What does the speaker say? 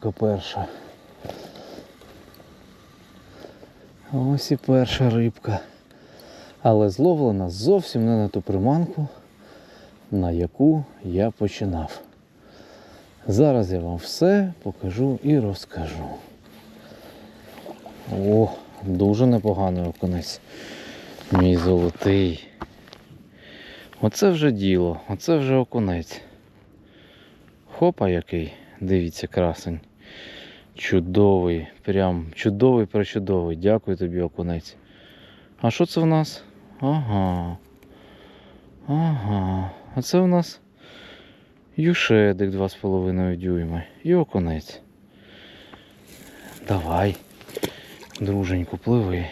рибка перша. Ось і перша рибка. Але зловлена зовсім не на ту приманку, на яку я починав. Зараз я вам все покажу і розкажу. О, дуже непоганий окунець. Мій золотий. Оце вже діло, оце вже окунець. Хопа який, дивіться, красень. Чудовий, прям чудовий причудовий. Дякую тобі, окунець. А що це в нас? Ага. Ага. А це в нас юшедик 2,5 дюйми і окунець. Давай, друженьку, пливи.